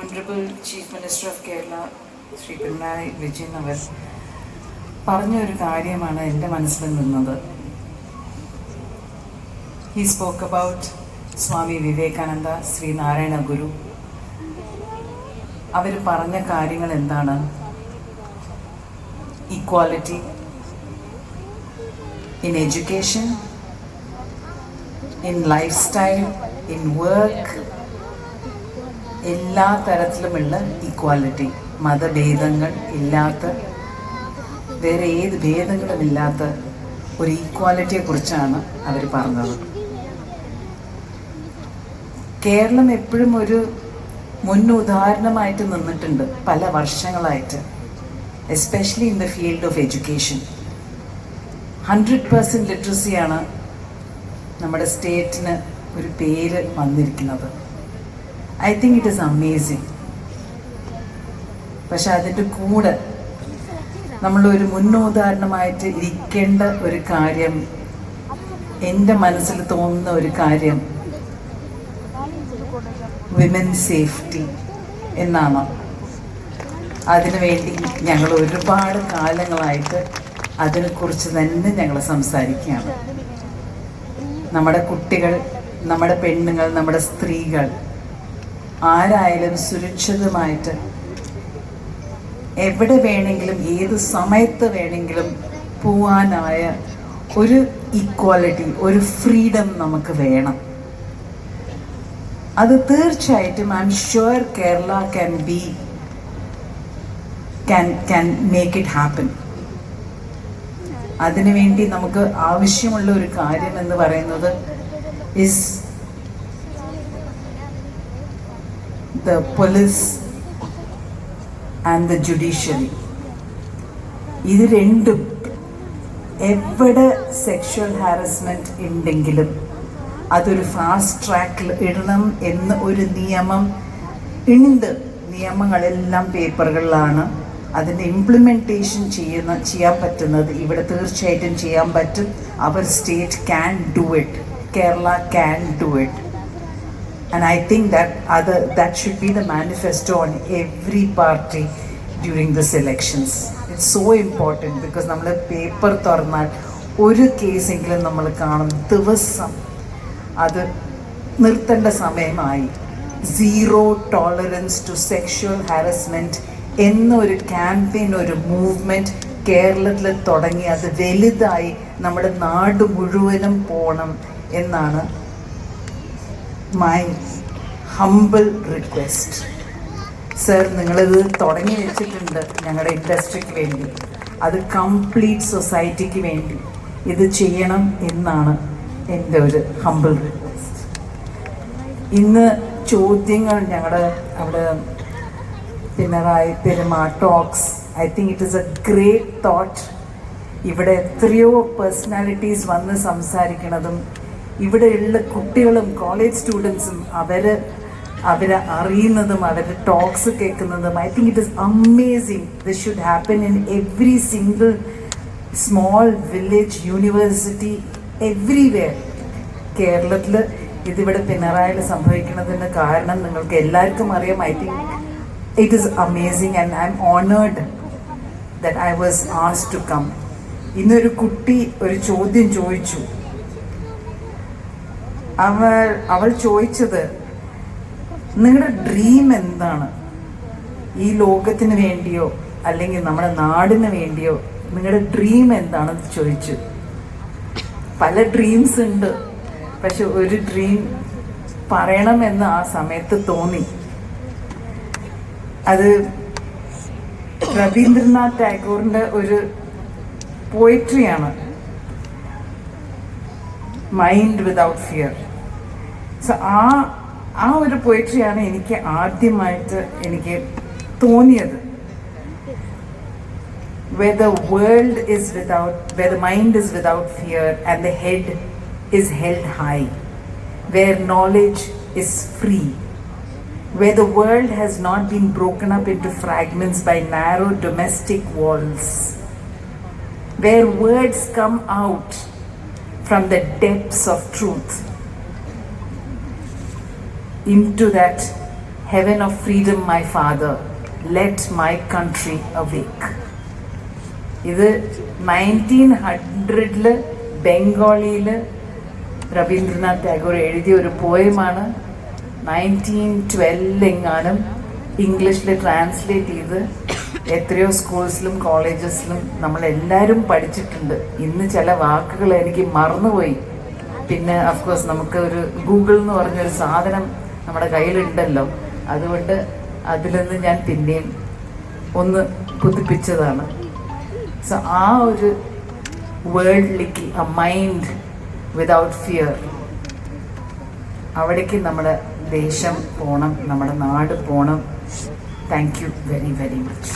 Honourable chief minister of Kerala Shri Pinarayi Vijayan അവർ പറഞ്ഞൊരു കാര്യമാണ് എന്റെ മനസ്സിൽ നിന്നത്. He spoke about Swami Vivekananda Sreenarayana Guru അവർ പറഞ്ഞ കാര്യങ്ങൾ എന്താണ്? Equality in education in lifestyle in work എല്ലാ തരത്തിലുമുള്ള ഈക്വാലിറ്റി മതഭേദങ്ങൾ ഇല്ലാത്ത വേറെ ഏത് ഭേദങ്ങളും ഭേദങ്ങളുമില്ലാത്ത ഒരു ഈക്വാലിറ്റിയെ കുറിച്ചാണ് അവർ പറഞ്ഞത്. കേരളം എപ്പോഴും ഒരു മുൻ ഉദാഹരണമായിട്ട് നിന്നിട്ടുണ്ട് പല വർഷങ്ങളായിട്ട് especially in the field of education hundred percent ലിറ്ററസിയാണ് നമ്മുടെ സ്റ്റേറ്റിന് ഒരു പേര് വന്നിരിക്കുന്നത്. I think it is amazing പക്ഷെ അതിന്റെ കൂടെ നമ്മളൊരു മുന്നോദാഹരണമായിട്ട് ഇരിക്കേണ്ട ഒരു കാര്യം എന്റെ മനസ്സിൽ തോന്നുന്ന ഒരു കാര്യം വിമൻ സേഫ്റ്റി എന്നാണ്. അതിനുവേണ്ടി ഞങ്ങൾ ഒരുപാട് കാലങ്ങളായിട്ട് അതിനെക്കുറിച്ച് തന്നെ ഞങ്ങൾ സംസാരിക്കുകയാണ്. നമ്മുടെ കുട്ടികൾ നമ്മുടെ പെണ്ണുങ്ങൾ നമ്മുടെ സ്ത്രീകൾ ആരായാലും സുരക്ഷിതമായിട്ട് എവിടെ വേണമെങ്കിലും ഏത് സമയത്ത് വേണമെങ്കിലും പോവാനായ ഒരു ഈക്വാലിറ്റി ഒരു ഫ്രീഡം നമുക്ക് വേണം. അത് തീർച്ചയായിട്ടും I am sure Kerala can be can can make it happen അതിനുവേണ്ടി നമുക്ക് ആവശ്യമുള്ള ഒരു കാര്യം എന്ന് പറയുന്നത് is the police and the judiciary. ഇത് രണ്ടും എവിടെ സെക്ഷൽ ഹാരസ്മെന്റ് ഉണ്ടെങ്കിലും അതൊരു ഫാസ്റ്റ് ട്രാക്കിൽ ഇടണം എന്ന് ഒരു നിയമം ഉണ്ട്. നിയമങ്ങളെല്ലാം പേപ്പറുകളിലാണ്. അതിന്റെ ഇംപ്ലിമെന്റേഷൻ ചെയ്യുന്ന ചെയ്യാൻ പറ്റുന്നത് ഇവിടെ തീർച്ചയായിട്ടും ചെയ്യാൻ പറ്റും. അവർ state can do it Kerala can do it And I think that other that should be the manifesto on every party during this elections. It's so important because നമ്മൾ പേപ്പർ തുറന്നാൽ ഒരു കേസെങ്കിലും നമ്മൾ കാണും. ദിവസം അത് നിർത്തേണ്ട സമയമായി. Zero tolerance to sexual harassment എന്നൊരു ക്യാമ്പയിൻ ഒരു മൂവ്മെന്റ് കേരളത്തിൽ തുടങ്ങി. അത് വലുതായി നമ്മുടെ നാട് മുഴുവനും പോകണം എന്നാണ് മൈ ഹംബിൾ റിക്വസ്റ്റ് സർ നിങ്ങളിത് തുടങ്ങി വെച്ചിട്ടുണ്ട് ഞങ്ങളുടെ ഇൻഡസ്ട്രിക്ക് വേണ്ടി. അത് കംപ്ലീറ്റ് സൊസൈറ്റിക്ക് വേണ്ടി. ഇത് ചെയ്യണം എന്നാണ് എന്റെ ഒരു ഹംബിൾ റിക്വസ്റ്റ് ഇന്ന് ചോദ്യങ്ങൾ ഞങ്ങളുടെ അവിടെ Pinarayi പെരുമാ talks I think it is a great thought ഇവിടെ എത്രയോ പേഴ്സണാലിറ്റീസ് വന്ന് സംസാരിക്കണതും ഇവിടെയുള്ള കുട്ടികളും കോളേജ് സ്റ്റുഡൻസും അവർ അവരെ അറിയുന്നതും അവരുടെ ടോക്സ് കേൾക്കുന്നതും I think it is amazing this should happen in every single small village university everywhere കേരളത്തിൽ ഇതിവിടെ പിണറായിൽ സംഭവിക്കുന്നതിന് കാരണം നിങ്ങൾക്ക് എല്ലാവർക്കും അറിയാം. I think it is amazing and I am honoured that I was as to come ഇന്നൊരു കുട്ടി ഒരു ചോദ്യം ചോദിച്ചു. അവൾ അവൾ ചോദിച്ചത് നിങ്ങളുടെ ഡ്രീം എന്താണ്? ഈ ലോകത്തിന് വേണ്ടിയോ അല്ലെങ്കിൽ നമ്മുടെ നാടിന് വേണ്ടിയോ നിങ്ങളുടെ ഡ്രീം എന്താണെന്ന് ചോദിച്ചു. പല ഡ്രീംസ് ഉണ്ട്. പക്ഷെ ഒരു ഡ്രീം പറയണമെന്ന് ആ സമയത്ത് തോന്നി. അത് രവീന്ദ്രനാഥ് ടാഗോറിന്റെ ഒരു പോയിട്രിയാണ് മൈൻഡ് വിതൗട്ട് ഫിയർ സോ ആ ആ ഒരു പോയിട്രിയാണ് എനിക്ക് ആദ്യമായിട്ട് എനിക്ക് തോന്നിയത് where the world is without, where the mind is without fear and the head is held high, where knowledge is free, where the world has not been broken up into fragments by narrow domestic walls, where words come out from the depths of truth Into that heaven of freedom, my Father. Let my country awake. ഇത് nineteen ഹൺഡ്രഡിൽ ബംഗാളിയിൽ രവീന്ദ്രനാഥ് ടാഗോർ എഴുതിയ ഒരു പോയമാണ് nineteen ട്വൽവെങ്ങാനും ഇംഗ്ലീഷിൽ translate ചെയ്ത് എത്രയോ സ്കൂൾസിലും കോളേജസിലും നമ്മളെല്ലാവരും പഠിച്ചിട്ടുണ്ട് ഇന്ന് ചില വാക്കുകൾ എനിക്ക് മറന്നുപോയി പിന്നെ അഫ്കോഴ്സ് നമുക്ക് ഒരു ഗൂഗിൾ എന്ന് പറഞ്ഞൊരു സാധനം നമ്മുടെ കയ്യിലുണ്ടല്ലോ. അതുകൊണ്ട് അതിൽ നിന്ന് ഞാൻ പിന്നെയും ഒന്ന് പുതുപ്പിച്ചതാണ്. സോ ആ ഒരു വേൾഡിലേക്ക് ആ മൈൻഡ് വിതൗട്ട് ഫിയർ അവിടേക്ക് നമ്മുടെ ദേശം പോകണം നമ്മുടെ നാട് പോകണം thank you very very much